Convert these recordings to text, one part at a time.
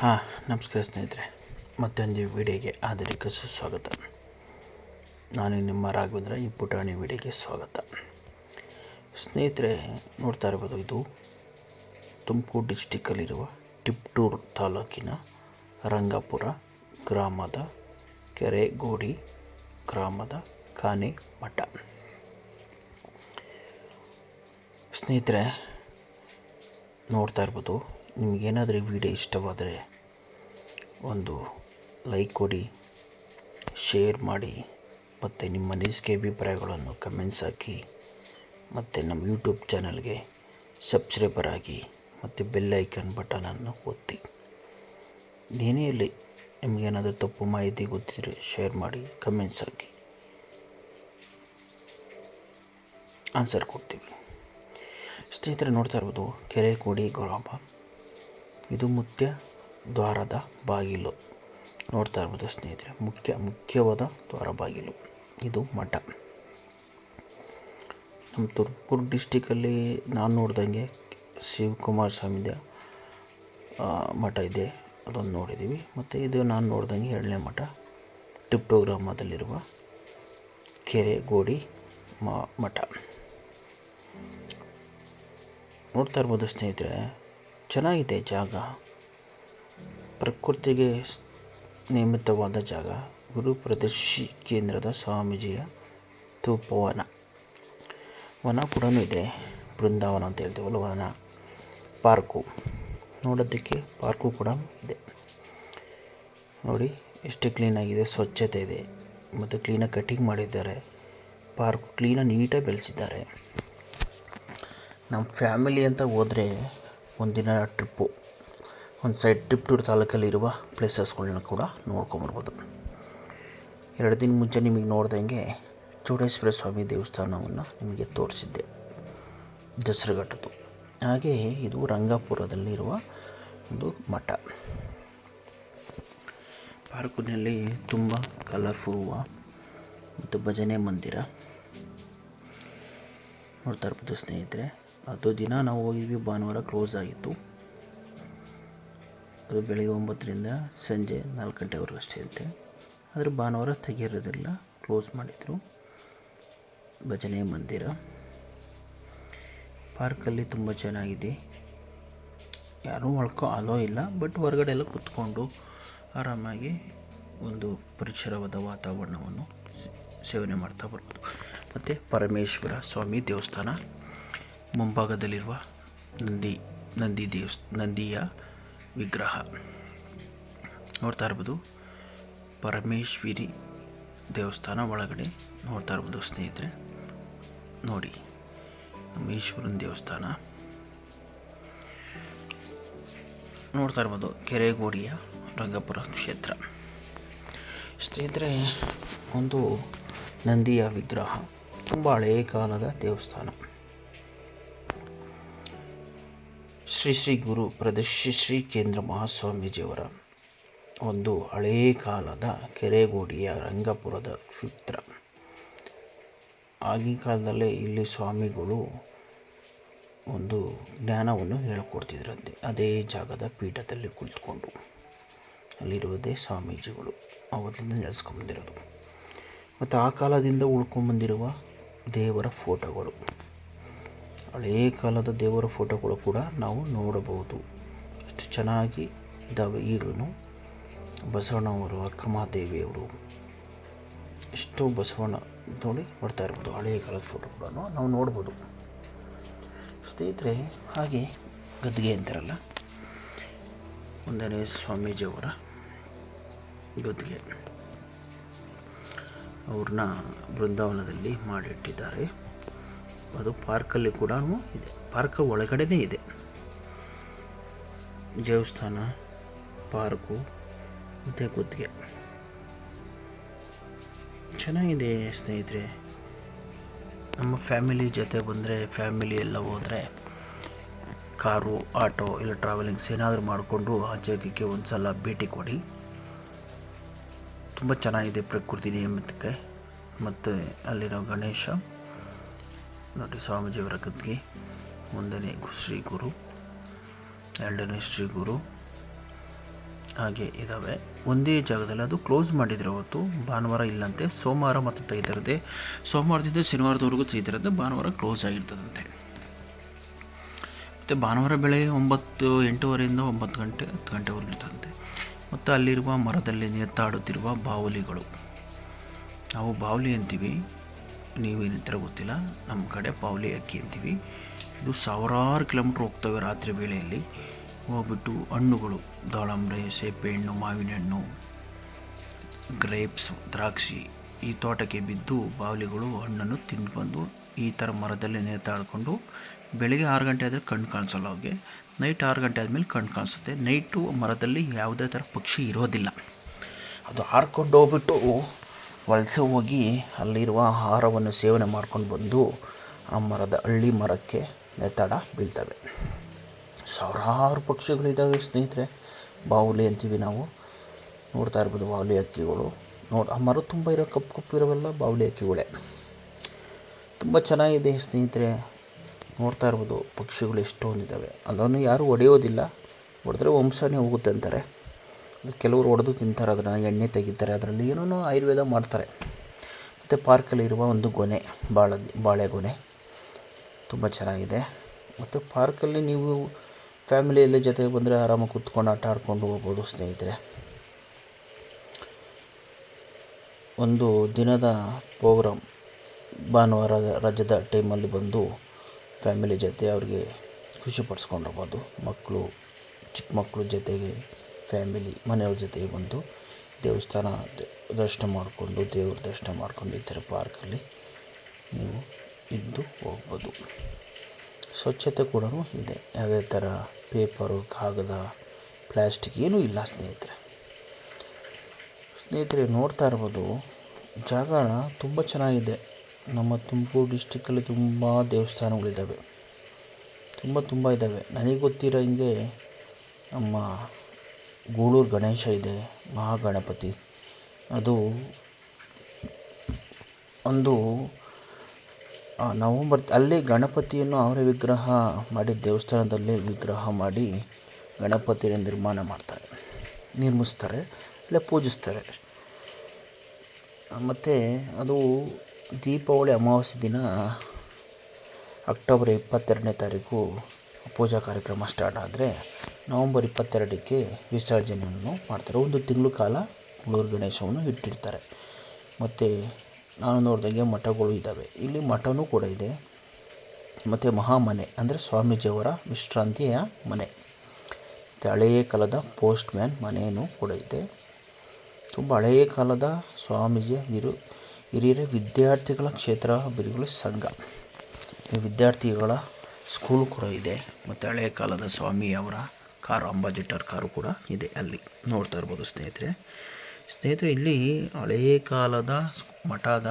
ಹಾಂ, ನಮಸ್ಕಾರ ಸ್ನೇಹಿತರೆ. ಮತ್ತೊಂದು ವಿಡಿಯೋಗೆ ಆದರಿಕ ಸುಸ್ವಾಗತ. ನಾನು ನಿಮ್ಮ ರಾಘವೇಂದ್ರ, ಈ ಪುಟಾಣಿ ವಿಡಿಯೋಗೆ ಸ್ವಾಗತ. ಸ್ನೇಹಿತರೆ, ನೋಡ್ತಾ ಇರ್ಬೋದು, ಇದು ತುಮಕೂರು ಡಿಸ್ಟಿಕ್ಕಲ್ಲಿರುವ ಟಿಪ್ಟೂರು ತಾಲೂಕಿನ ರಂಗಾಪುರ ಗ್ರಾಮದ ಕೆರೆಗೋಡಿ ಗ್ರಾಮದ ಕಾನೆ ಮಠ. ಸ್ನೇಹಿತರೆ, ನೋಡ್ತಾ ಇರ್ಬೋದು ನಿಮಗೇನಾದರೂ ಈ ವಿಡಿಯೋ ಇಷ್ಟವಾದರೆ ಒಂದು ಲೈಕ್ ಕೊಡಿ, ಶೇರ್ ಮಾಡಿ, ಮತ್ತು ನಿಮ್ಮ ಅನಿಸಿಕೆ ಅಭಿಪ್ರಾಯಗಳನ್ನು ಕಮೆಂಟ್ಸ್ ಹಾಕಿ, ಮತ್ತು ನಮ್ಮ ಯೂಟ್ಯೂಬ್ ಚಾನಲ್ಗೆ ಸಬ್ಸ್ಕ್ರೈಬರ್ ಆಗಿ, ಮತ್ತು ಬೆಲ್ ಐಕನ್ ಬಟನನ್ನು ಒತ್ತಿ. ಏನೇ ಇರಲಿ, ನಿಮಗೇನಾದರೂ ತಪ್ಪು ಮಾಹಿತಿ ಗೊತ್ತಿದ್ದರೆ ಶೇರ್ ಮಾಡಿ, ಕಮೆಂಟ್ಸ್ ಹಾಕಿ. ಆನ್ಸರ್ ಕೊಡ್ತೀವಿ. ಸ್ನೇಹಿತರೆ, ನೋಡ್ತಾ ಇರ್ಬೋದು, ಕೆರೆ, ಕೋಡಿ, ಗ್ರಾಮ. ಇದು ಮುಖ್ಯ ದ್ವಾರದ ಬಾಗಿಲು. ನೋಡ್ತಾ ಇರ್ಬೋದು ಸ್ನೇಹಿತರೆ, ಮುಖ್ಯ, ಮುಖ್ಯವಾದ ದ್ವಾರ ಬಾಗಿಲು. ಇದು ಮಠ. ನಮ್ಮ ತುಮಕೂರು ಡಿಸ್ಟಿಕಲ್ಲಿ ನಾನು ನೋಡ್ದಂಗೆ ಶಿವಕುಮಾರ ಸ್ವಾಮಿದ ಮಠ ಇದೆ. ಅದೊಂದು ನೋಡಿದ್ದೀವಿ ಮತ್ತು ಇದು ನಾನು ನೋಡ್ದಂಗೆ ಎರಡನೇ ಮಠ. ಟಿಪ್ಟೋ ಗ್ರಾಮದಲ್ಲಿರುವ ಕೆರೆ ಗೋಡಿ ಮಠ. ನೋಡ್ತಾ ಇರ್ಬೋದು ಸ್ನೇಹಿತರೆ ಚೆನ್ನಾಗಿದೆ ಜಾಗ. ಪ್ರಕೃತಿಗೆ ನೇಮಿತವಾದ ಜಾಗ. ಗುರು ಪ್ರದರ್ಶಿ ಕೇಂದ್ರದ ಸ್ವಾಮೀಜಿಯ ತೂಪವನ. ವನ ಕೂಡ ಇದೆ. ಬೃಂದಾವನ ಅಂತ ಹೇಳ್ತೀವಲ್ಲ ವನ ಪಾರ್ಕು. ನೋಡೋದಕ್ಕೆ ಪಾರ್ಕು ಕೂಡ ಇದೆ. ನೋಡಿ, ಎಷ್ಟು ಕ್ಲೀನಾಗಿದೆ ಸ್ವಚ್ಛತೆ ಇದೆ. ಮತ್ತು ಕ್ಲೀನಾಗಿ ಕಟಿಂಗ್ ಮಾಡಿದ್ದಾರೆ. ಪಾರ್ಕ್ ಕ್ಲೀನಾಗಿ ನೀಟಾಗಿ ಬೆಳೆಸಿದ್ದಾರೆ. ನಮ್ಮ ಫ್ಯಾಮಿಲಿ ಅಂತ ಹೋದರೆ ಒಂದಿನ ಟ್ರಿಪ್ಪು. ಒಂದು ಸೈಡ್ ತಿಪ್ಟೂರು ತಾಲೂಕಲ್ಲಿರುವ ಪ್ಲೇಸಸ್ಗಳನ್ನ ಕೂಡ ನೋಡ್ಕೊಂಬರ್ಬೋದು. ಎರಡು ದಿನ ಮುಂಚೆ ನಿಮಗೆ ನೋಡ್ದಂಗೆ ಚೌಡೇಶ್ವರ ಸ್ವಾಮಿ ದೇವಸ್ಥಾನವನ್ನು ನಿಮಗೆ ತೋರಿಸಿದ್ದೆ. ದಸರಾಘಟ್ಟದ್ದು. ಹಾಗೆ ಇದು ರಂಗಾಪುರದಲ್ಲಿರುವ ಒಂದು ಮಠ. ಪಾರ್ಕಿನಲ್ಲಿ ತುಂಬ ಕಲರ್ಫುಲ್ ಮತ್ತು ಭಜನೆ ಮಂದಿರ ನೋಡ್ತಾ ಇರ್ಬೋದು ಸ್ನೇಹಿತರೆ. ಅದು ದಿನ ನಾವು ಹೋಗಿದ್ವಿ, ಭಾನುವಾರ ಕ್ಲೋಸ್ ಆಗಿತ್ತು. ಅದು ಬೆಳಗ್ಗೆ ಒಂಬತ್ತರಿಂದ ಸಂಜೆ ನಾಲ್ಕು ಗಂಟೆವರೆಗೂ ಅಷ್ಟೇ ಇರುತ್ತೆ ಆದರೆ ಭಾನುವಾರ ತೆಗೆಯಿರೋದಿಲ್ಲ ಕ್ಲೋಸ್ ಮಾಡಿದರು. ಭಜನೆ ಮಂದಿರ. ಪಾರ್ಕಲ್ಲಿ ತುಂಬ ಚೆನ್ನಾಗಿದೆ. ಯಾರೂ ಒಳ್ಕೊ ಅಲೋ ಇಲ್ಲ ಬಟ್ ಹೊರಗಡೆ ಎಲ್ಲ ಕೂತ್ಕೊಂಡು ಆರಾಮಾಗಿ ಒಂದು ಪರಿಸರವಾದ ವಾತಾವರಣವನ್ನು ಸೇವನೆ ಮಾಡ್ತಾ ಬರ್ಬೋದು. ಮತ್ತು ಪರಮೇಶ್ವರ ಸ್ವಾಮಿ ದೇವಸ್ಥಾನ. ಮುಂಭಾಗದಲ್ಲಿರುವ ನಂದಿ ನಂದಿ ದೇವಸ್, ನಂದಿಯ ವಿಗ್ರಹ. ನೋಡ್ತಾ ಇರ್ಬೋದು, ಪರಮೇಶ್ವರಿ ದೇವಸ್ಥಾನ ಒಳಗಡೆ ನೋಡ್ತಾ ಇರ್ಬೋದು ಸ್ನೇಹಿತರೆ. ನೋಡಿ ನಮ್ಮ ದೇವಸ್ಥಾನ. ನೋಡ್ತಾ ಇರ್ಬೋದು, ಕೆರೆಗೋಡಿಯ ರಂಗಪುರ ಕ್ಷೇತ್ರ. ಸ್ನೇಹಿತರೆ, ಒಂದು ನಂದಿಯ ವಿಗ್ರಹ. ತುಂಬ ಹಳೆಯ ಕಾಲದ ದೇವಸ್ಥಾನ. ಶ್ರೀ ಶ್ರೀ ಗುರು ಪ್ರದರ್ಶಿ ಶ್ರೀ ಕೇಂದ್ರ ಮಹಾಸ್ವಾಮೀಜಿಯವರ ಒಂದು ಹಳೇ ಕಾಲದ ಕೆರೆಗೋಡಿಯ ರಂಗಪುರದ ಕ್ಷಿತ್ರ ಆಗಿನ ಕಾಲದಲ್ಲೇ ಇಲ್ಲಿ ಸ್ವಾಮಿಗಳು ಒಂದು ಜ್ಞಾನವನ್ನು ಹೇಳ್ಕೊಡ್ತಿದ್ರಂತೆ. ಅದೇ ಜಾಗದ ಪೀಠದಲ್ಲಿ ಕುಳಿತುಕೊಂಡು ಅಲ್ಲಿರುವುದೇ ಸ್ವಾಮೀಜಿಗಳು ಅವತ್ತಿಂದ ನೆಲೆಸ್ಕೊಂಡ್ಬಂದಿರೋದು ಮತ್ತು ಆ ಕಾಲದಿಂದ ಉಳ್ಕೊಂಬಂದಿರುವ ದೇವರ ಫೋಟೋಗಳು. ಹಳೆಯ ಕಾಲದ ದೇವರ ಫೋಟೋಗಳು ಕೂಡ ನಾವು ನೋಡಬಹುದು. ಎಷ್ಟು ಚೆನ್ನಾಗಿ ಇದ್ದಾವೆ ಈಗಲೂ. ಬಸವಣ್ಣವರು ಅಕ್ಕಮಹಾದೇವಿಯವರು ಎಷ್ಟು ಬಸವಣ್ಣ ನೋಡಿ ನೋಡ್ತಾ ಇರ್ಬೋದು. ಹಳೆಯ ಕಾಲದ ಫೋಟೋ ಕೂಡ ನಾವು ನೋಡ್ಬೋದು. ಸ್ನೇಹಿತರೆ, ಹಾಗೆ ಗದ್ಗೆ ಅಂತಾರಲ್ಲ? ಒಂದನೇ ಸ್ವಾಮೀಜಿಯವರ ಗದ್ಗೆ. ಅವ್ರನ್ನ ಬೃಂದಾವನದಲ್ಲಿ ಮಾಡಿಟ್ಟಿದ್ದಾರೆ. ಅದು ಪಾರ್ಕಲ್ಲಿ ಕೂಡ ಇದೆ. ಪಾರ್ಕ್ ಒಳಗಡೆನೇ ಇದೆ. ದೇವಸ್ಥಾನ, ಪಾರ್ಕು, ಮತ್ತು ಗುದ್ದಿಗೆ ಚೆನ್ನಾಗಿದೆ ಸ್ನೇಹಿತರೆ. ನಮ್ಮ ಫ್ಯಾಮಿಲಿ ಜೊತೆ ಬಂದರೆ, ಫ್ಯಾಮಿಲಿ ಎಲ್ಲ ಹೋದರೆ, ಕಾರು, ಆಟೋ, ಇಲ್ಲ ಟ್ರಾವೆಲಿಂಗ್ಸ್ ಏನಾದರೂ ಮಾಡಿಕೊಂಡು ಆ ಜಾಗಕ್ಕೆ ಒಂದು ಸಲ ಭೇಟಿ ಕೊಡಿ. ತುಂಬ ಚೆನ್ನಾಗಿದೆ ಪ್ರಕೃತಿ ನಿಯಮಿತಕ್ಕೆ. ಮತ್ತು ಅಲ್ಲಿರೋ ಗಣೇಶ. ನೋಡಿ ಸ್ವಾಮೀಜಿಯವರ ಗದ್ಗೆ. ಒಂದನೇ ಶ್ರೀ ಗುರು, ಎರಡನೇ ಶ್ರೀ ಗುರು. ಹಾಗೆ ಇದ್ದಾವೆ ಒಂದೇ ಜಾಗದಲ್ಲಿ ಅದು ಕ್ಲೋಸ್ ಮಾಡಿದರೆ ಹೊತ್ತು ಭಾನುವಾರ ಇಲ್ಲಂತೆ. ಸೋಮವಾರ ಮತ್ತು ತೆಗಿತಿರುತ್ತೆ ಸೋಮವಾರದಿಂದ ಶನಿವಾರದವರೆಗೂ ತೆಗಿತಿರುತ್ತೆ ಭಾನುವಾರ ಕ್ಲೋಸ್ ಆಗಿರ್ತದಂತೆ. ಮತ್ತು ಭಾನುವಾರ ಬೆಳಗ್ಗೆ ಒಂಬತ್ತು, ಎಂಟೂವರೆಯಿಂದ ಒಂಬತ್ತು ಗಂಟೆ, ಹತ್ತು ಗಂಟೆವರೆಗೂ ಇರ್ತದಂತೆ. ಮತ್ತು ಅಲ್ಲಿರುವ ಮರದಲ್ಲಿ ನೇತಾಡುತ್ತಿರುವ ಬಾವಲಿಗಳು. ನಾವು ಬಾವಲಿ ಅಂತೀವಿ. ನೀವೇನಿರ್ತೀರ ಗೊತ್ತಿಲ್ಲ. ನಮ್ಮ ಕಡೆ ಪಾವಲಿ ಅಕ್ಕಿ ಅಂತೀವಿ. ಇದು ಸಾವಿರಾರು ಕಿಲೋಮೀಟ್ರ್ ಹೋಗ್ತವೆ ರಾತ್ರಿ ವೇಳೆಯಲ್ಲಿ. ಹೋಗ್ಬಿಟ್ಟು ಹಣ್ಣುಗಳು, ದಾಳಂಬ್ರೆ ಸೇಬೆಹಣ್ಣು ಮಾವಿನ ಹಣ್ಣು ಗ್ರೇಪ್ಸ್, ದ್ರಾಕ್ಷಿ ಈ ತೋಟಕ್ಕೆ ಬಿದ್ದು ಬಾವಲಿಗಳು ಹಣ್ಣನ್ನು ತಿಂದು ಬಂದು ಈ ಥರ ಮರದಲ್ಲಿ ನೇತಾಡ್ಕೊಂಡು ಬೆಳಿಗ್ಗೆ ಆರು ಗಂಟೆ ಆದರೆ ಕಣ್ಣು ಕಾಣಿಸಲ್ಲ ಅವ್ರಿಗೆ. ನೈಟ್ ಆರು ಗಂಟೆ ಆದಮೇಲೆ ಕಣ್ಣು ಕಾಣಿಸುತ್ತೆ. ನೈಟು ಮರದಲ್ಲಿ ಯಾವುದೇ ಥರ ಪಕ್ಷಿ ಇರೋದಿಲ್ಲ. ಅದು ಹಾರ್ಕೊಂಡು ಹೋಗ್ಬಿಟ್ಟು ವಲಸೆ ಹೋಗಿ ಅಲ್ಲಿರುವ ಆಹಾರವನ್ನು ಸೇವನೆ ಮಾಡ್ಕೊಂಡು ಬಂದು ಆ ಮರದ ಹಳ್ಳಿ ಮರಕ್ಕೆ ನೇತಾಡ ಬೀಳ್ತವೆ. ಸಾವಿರಾರು ಪಕ್ಷಿಗಳಿದ್ದಾವೆ ಸ್ನೇಹಿತರೆ. ಬಾವುಲಿ ಅಂತೀವಿ ನಾವು. ನೋಡ್ತಾ ಇರ್ಬೋದು ಬಾವುಲಿ ಹಕ್ಕಿಗಳು. ನೋಡಿ, ಆ ಮರ ತುಂಬ ಇರೋ ಕಪ್ಪು ಕಪ್ಪು ಇರೋವೆಲ್ಲ ಬಾವುಲಿ ಹಕ್ಕಿಗಳೇ. ತುಂಬ ಚೆನ್ನಾಗಿದೆ ಸ್ನೇಹಿತರೆ. ನೋಡ್ತಾ ಇರ್ಬೋದು ಪಕ್ಷಿಗಳು ಎಷ್ಟೊಂದಿದ್ದಾವೆ ಅದನ್ನು ಯಾರೂ ಹೊಡೆಯೋದಿಲ್ಲ ಹೊಡೆದ್ರೆ ವಂಶನೇ ಹೋಗುತ್ತೆ ಅಂತಾರೆ. ಕೆಲವರು ಹೊಡೆದು ತಿಂತಾರೆ, ಅದನ್ನು ಎಣ್ಣೆ ತೆಗಿತಾರೆ, ಅದರಲ್ಲಿ ಏನೋ ಆಯುರ್ವೇದ ಮಾಡ್ತಾರೆ. ಮತ್ತು ಪಾರ್ಕಲ್ಲಿರುವ ಒಂದು ಗೊನೆ ಬಾಳೆ ಬಾಳೆಗೊನೆ ತುಂಬ ಚೆನ್ನಾಗಿದೆ. ಮತ್ತು ಪಾರ್ಕಲ್ಲಿ ನೀವು ಫ್ಯಾಮಿಲಿಯಲ್ಲಿ ಜೊತೆಗೆ ಬಂದರೆ ಆರಾಮಾಗಿ ಕೂತ್ಕೊಂಡು ಆಟ ಆಡ್ಕೊಂಡು ಹೋಗ್ಬೋದು ಸ್ನೇಹಿತರೆ. ಒಂದು ದಿನದ ಪ್ರೋಗ್ರಾಮ್ ಭಾನುವಾರ ರಜದ ಟೈಮಲ್ಲಿ ಬಂದು ಫ್ಯಾಮಿಲಿ ಜೊತೆ ಅವ್ರಿಗೆ ಖುಷಿ ಪಡಿಸ್ಕೊಂಡು ಮಕ್ಕಳು ಚಿಕ್ಕ ಮಕ್ಕಳು ಜೊತೆಗೆ ಫ್ಯಾಮಿಲಿ ಮನೆಯವ್ರ ಜೊತೆಗೆ ಬಂದು ದೇವಸ್ಥಾನ ದರ್ಶನ ಮಾಡಿಕೊಂಡು, ದೇವ್ರ ದರ್ಶನ ಮಾಡ್ಕೊಂಡು ಈ ಥರ ಪಾರ್ಕಲ್ಲಿ ನೀವು ಇದ್ದು ಹೋಗ್ಬೋದು. ಸ್ವಚ್ಛತೆ ಕೂಡ ಇದೆ. ಯಾವುದೇ ಥರ ಪೇಪರು ಕಾಗದ ಪ್ಲ್ಯಾಸ್ಟಿಕ್ ಏನೂ ಇಲ್ಲ ಸ್ನೇಹಿತರೆ. ಸ್ನೇಹಿತರೆ, ನೋಡ್ತಾ ಇರ್ಬೋದು, ಜಾಗ ತುಂಬ ಚೆನ್ನಾಗಿದೆ. ನಮ್ಮ ತುಮಕೂರು ಡಿಸ್ಟಿಕ್ಕಲ್ಲಿ ತುಂಬ ದೇವಸ್ಥಾನಗಳಿದ್ದಾವೆ. ತುಂಬ ತುಂಬ ಇದ್ದಾವೆ. ನನಗೆ ಗೊತ್ತಿರೋ ಹಿಂಗೆ ನಮ್ಮ ಗೂಳೂರು ಗಣೇಶ ಇದೆ, ಮಹಾಗಣಪತಿ. ಅದು ಒಂದು ನವಂಬರ್, ಅಲ್ಲಿ ಗಣಪತಿಯನ್ನು ಅವರೇ ವಿಗ್ರಹ ಮಾಡಿ ದೇವಸ್ಥಾನದಲ್ಲಿ ವಿಗ್ರಹ ಮಾಡಿ ಗಣಪತಿಯನ್ನು ನಿರ್ಮಾಣ ಮಾಡ್ತಾರೆ. ನಿರ್ಮಿಸ್ತಾರೆ ಇಲ್ಲ ಪೂಜಿಸ್ತಾರೆ. ಮತ್ತು ಅದು ದೀಪಾವಳಿ ಅಮಾವಾಸ್ಯೆ ದಿನ ಅಕ್ಟೋಬರ್ ಇಪ್ಪತ್ತೆರಡನೇ ತಾರೀಕು ಪೂಜಾ ಕಾರ್ಯಕ್ರಮ ಸ್ಟಾರ್ಟ್ ಆದರೆ ನವಂಬರ್ ಇಪ್ಪತ್ತೆರಡಕ್ಕೆ ವಿಸರ್ಜನೆಯನ್ನು ಮಾಡ್ತಾರೆ. ಒಂದು ತಿಂಗಳು ಕಾಲ ಉಳೂರು ಗಣೇಶವನ್ನು ಇಟ್ಟಿರ್ತಾರೆ. ಮತ್ತು ನಾನು ನೋಡಿದಂಗೆ ಮಠಗಳು ಇದ್ದಾವೆ ಇಲ್ಲಿ ಮಠವೂ ಕೂಡ ಇದೆ. ಮತ್ತು ಮಹಾಮನೆ ಅಂದರೆ ಸ್ವಾಮೀಜಿಯವರ ವಿಶ್ರಾಂತಿಯ ಮನೆ. ಮತ್ತು ಹಳೆಯ ಕಾಲದ ಪೋಸ್ಟ್ ಮ್ಯಾನ್ ಮನೆಯೂ ಕೂಡ ಇದೆ. ತುಂಬ ಹಳೆಯ ಕಾಲದ ಸ್ವಾಮೀಜಿಯ ಹಿರು, ಹಿರಿಯರ ವಿದ್ಯಾರ್ಥಿಗಳ ಕ್ಷೇತ್ರ ಬಿರುಗಳ ಸಂಘ. ಈ ವಿದ್ಯಾರ್ಥಿಗಳ ಸ್ಕೂಲ್ ಕೂಡ ಇದೆ, ಮತ್ತು ಹಳೆಯ ಕಾಲದ ಸ್ವಾಮಿಯವರ ಕಾರು, ಅಂಬಾಜಿಟರ್ ಕಾರು ಕೂಡ ಇದೆ ಅಲ್ಲಿ. ನೋಡ್ತಾ ಇರ್ಬೋದು ಸ್ನೇಹಿತರೆ. ಸ್ನೇಹಿತರೆ, ಇಲ್ಲಿ ಹಳೆಯ ಕಾಲದ ಮಠದ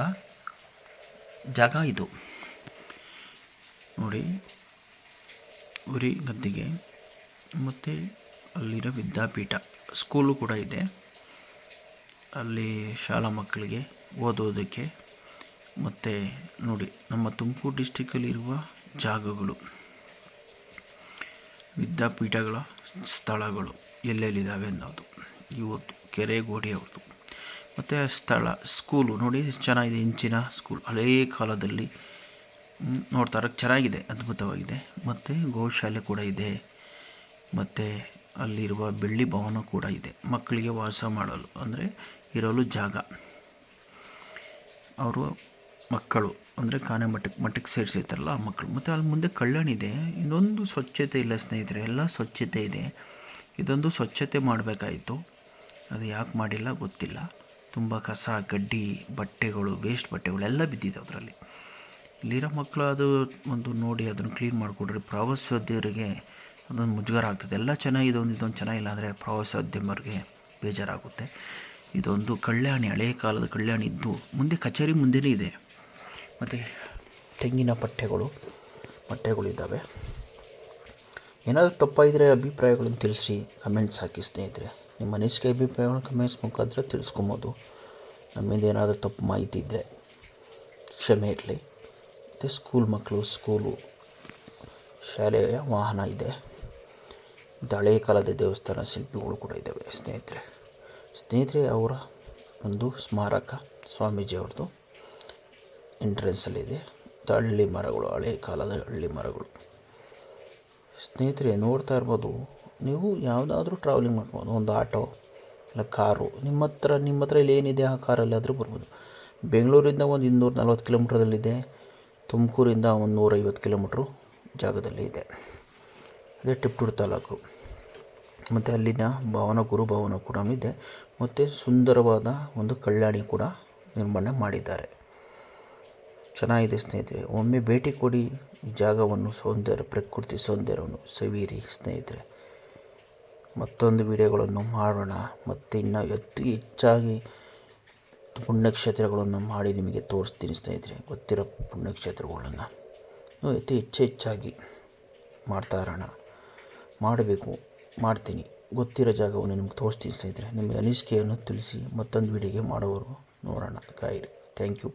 ಜಾಗ ಇದು. ನೋಡಿ, ಉರಿ ಗದ್ದಿಗೆ, ಮತ್ತು ಅಲ್ಲಿರೋ ವಿದ್ಯಾಪೀಠ, ಸ್ಕೂಲು ಕೂಡ ಇದೆ. ಅಲ್ಲಿ ಶಾಲಾ ಮಕ್ಕಳಿಗೆ ಓದೋದಕ್ಕೆ, ಮತ್ತು ನೋಡಿ, ನಮ್ಮ ತುಮಕೂರು ಡಿಸ್ಟಿಕ್ಕಲ್ಲಿರುವ ಜಾಗಗಳು. ವಿದ್ಯಾಪೀಠಗಳ ಸ್ಥಳಗಳು ಎಲ್ಲೆಲ್ಲಿದ್ದಾವೆ ಅನ್ನೋದು. ಇವತ್ತು ಕೆರೆಗೋಡಿ ಅವ್ರದ್ದು ಮತ್ತು ಸ್ಥಳ, ಸ್ಕೂಲು ನೋಡಿ ಚೆನ್ನಾಗಿದೆ, ಇಂಚಿನ ಸ್ಕೂಲ್. ಹಳೇ ಕಾಲದಲ್ಲಿ ನೋಡ್ತಾರೆ, ಚೆನ್ನಾಗಿದೆ, ಅದ್ಭುತವಾಗಿದೆ. ಮತ್ತು ಗೋಶಾಲೆ ಕೂಡ ಇದೆ. ಮತ್ತು ಅಲ್ಲಿರುವ ಬೆಳ್ಳಿ ಭವನ ಕೂಡ ಇದೆ. ಮಕ್ಕಳಿಗೆ ವಾಸ ಮಾಡಲು, ಅಂದರೆ ಇರಲು ಜಾಗ. ಅವರು ಮಕ್ಕಳು, ಅಂದರೆ ಕಾನೆ ಮಟ್ಟಕ್ಕೆ ಮಟ್ಟಕ್ಕೆ ಸೇರಿಸಿರ್ತಾರಲ್ಲ ಆ ಮಕ್ಕಳು. ಮತ್ತು ಅಲ್ಲಿ ಮುಂದೆ ಕಲ್ಯಾಣ ಇದೆ. ಇನ್ನೊಂದು ಸ್ವಚ್ಛತೆ ಇಲ್ಲ ಸ್ನೇಹಿತರೆ, ಎಲ್ಲ ಸ್ವಚ್ಛತೆ ಇದೆ. ಇದೊಂದು ಸ್ವಚ್ಛತೆ ಮಾಡಬೇಕಾಯಿತು. ಅದು ಯಾಕೆ ಮಾಡಿಲ್ಲ ಗೊತ್ತಿಲ್ಲ. ತುಂಬ ಕಸ ಗಡ್ಡಿ ಬಟ್ಟೆಗಳು ವೇಸ್ಟ್ ಬಟ್ಟೆಗಳು ಎಲ್ಲ ಬಿದ್ದಿದೆ ಅದರಲ್ಲಿ. ಇಲ್ಲಿರೋ ಮಕ್ಕಳು ಅದು ಒಂದು ನೋಡಿ ಅದನ್ನು ಕ್ಲೀನ್ ಮಾಡಿಕೊಡ್ರಿ. ಪ್ರವಾಸೋದ್ಯರಿಗೆ ಅದೊಂದು ಮುಜುಗರ ಆಗ್ತದೆ. ಎಲ್ಲ ಚೆನ್ನಾಗಿದೆ ಒಂದು ಇದೊಂದು ಚೆನ್ನಾಗಿಲ್ಲ ಅಂದರೆ ಪ್ರವಾಸೋದ್ಯಮರಿಗೆ ಬೇಜಾರಾಗುತ್ತೆ. ಇದೊಂದು ಕಲ್ಯಾಣಿ ಹಳೆಯ ಕಾಲದ ಕಲ್ಯಾಣಿ ಇದ್ದು ಮುಂದೆ ಕಚೇರಿ ಮುಂದೆನೇ ಇದೆ. ಮತ್ತು ತೆಂಗಿನ ಪಟ್ಟೆಗಳು ಪಟ್ಟೆಗಳಿದ್ದಾವೆ ಏನಾದರೂ ತಪ್ಪಾಗಿದ್ದರೆ ಅಭಿಪ್ರಾಯಗಳನ್ನು ತಿಳಿಸಿ ಕಮೆಂಟ್ಸ್ ಹಾಕಿ ಸ್ನೇಹಿತರೆ. ನಿಮ್ಮ ಅನಿಸಿಕೆ, ಅಭಿಪ್ರಾಯಗಳನ್ನು ಕಮೆಂಟ್ಸ್ ಮುಖಾಂತರ ತಿಳಿಸ್ಕೊಬೋದು. ನಮ್ಮಿಂದ ಏನಾದರೂ ತಪ್ಪು ಮಾಹಿತಿ ಇದ್ದರೆ ಕ್ಷಮೆ ಇರಲಿ. ಮತ್ತು ಸ್ಕೂಲ್ ಮಕ್ಕಳು ಸ್ಕೂಲು ಶಾಲೆಯ ವಾಹನ ಇದೆ. ಮತ್ತು ಹಳೆಯ ಕಾಲದ ದೇವಸ್ಥಾನ ಶಿಲ್ಪಿಗಳು ಕೂಡ ಇದ್ದಾವೆ ಸ್ನೇಹಿತರೆ. ಸ್ನೇಹಿತರೆ, ಅವರ ಒಂದು ಸ್ಮಾರಕ ಸ್ವಾಮೀಜಿ ಅವ್ರದ್ದು ಎಂಟ್ರೆನ್ಸಲ್ಲಿದೆ. ಹಳ್ಳಿ ಮರಗಳು, ಹಳೆ ಕಾಲದ ಹಳ್ಳಿ ಮರಗಳು. ಸ್ನೇಹಿತರೆ, ನೋಡ್ತಾ ಇರ್ಬೋದು, ನೀವು ಯಾವುದಾದ್ರೂ ಟ್ರಾವೆಲಿಂಗ್ ಮಾಡ್ಬೋದು, ಒಂದು ಆಟೋ ಇಲ್ಲ ಕಾರು, ನಿಮ್ಮ ಹತ್ರ ನಿಮ್ಮ ಹತ್ರ ಇಲ್ಲಿ ಏನಿದೆ, ಆ ಕಾರಲ್ಲಾದರೂ ಬರ್ಬೋದು. ಬೆಂಗಳೂರಿಂದ ಒಂದು ಇನ್ನೂರ ನಲ್ವತ್ತು ಕಿಲೋಮೀಟ್ರದಲ್ಲಿದೆ. ತುಮಕೂರಿಂದ ಒಂದು ನೂರೈವತ್ತು ಕಿಲೋಮೀಟ್ರು ಜಾಗದಲ್ಲಿ ಇದೆ. ಅದೇ ಟಿಪ್ಟೂರು ತಾಲೂಕು. ಮತ್ತು ಅಲ್ಲಿನ ಭವನ, ಗುರುಭವನ ಕೂಡ ಇದೆ. ಮತ್ತು ಸುಂದರವಾದ ಒಂದು ಕಲ್ಯಾಣಿ ಕೂಡ ನಿರ್ಮಾಣ ಮಾಡಿದ್ದಾರೆ. ಚೆನ್ನಾಗಿದೆ ಸ್ನೇಹಿತರೆ, ಒಮ್ಮೆ ಭೇಟಿ ಕೊಡಿ ಈ ಜಾಗವನ್ನು ಸೌಂದರ್ಯ, ಪ್ರಕೃತಿ ಸೌಂದರ್ಯವನ್ನು. ಸವಿಯಿರಿ ಸ್ನೇಹಿತರೆ, ಮತ್ತೊಂದು ವಿಡಿಯೋಗಳನ್ನು ಮಾಡೋಣ. ಮತ್ತು ಇನ್ನು ಅತಿ ಹೆಚ್ಚಾಗಿ ಪುಣ್ಯಕ್ಷೇತ್ರಗಳನ್ನು ಮಾಡಿ ನಿಮಗೆ ತೋರಿಸ್ತೀನಿ ಸ್ನೇಹಿತರೆ, ಗೊತ್ತಿರೋ ಪುಣ್ಯಕ್ಷೇತ್ರಗಳನ್ನು. ಅತಿ ಹೆಚ್ಚು ಹೆಚ್ಚಾಗಿ ಮಾಡ್ತಾ ಇರೋಣ. ಮಾಡಬೇಕು, ಮಾಡ್ತೀನಿ. ಗೊತ್ತಿರೋ ಜಾಗವನ್ನು ನಿಮ್ಗೆ ತೋರಿಸ್ತೀನಿ ಸ್ನೇಹಿತರೆ. ನಿಮಗೆ ಅನಿಸಿಕೆಯನ್ನು ತಿಳಿಸಿ ಮತ್ತೊಂದು ವಿಡಿಯೋಗೆ ಮಾಡೋವರು ನೋಡೋಣ. ಕಾಯಿರಿ ಥ್ಯಾಂಕ್ ಯು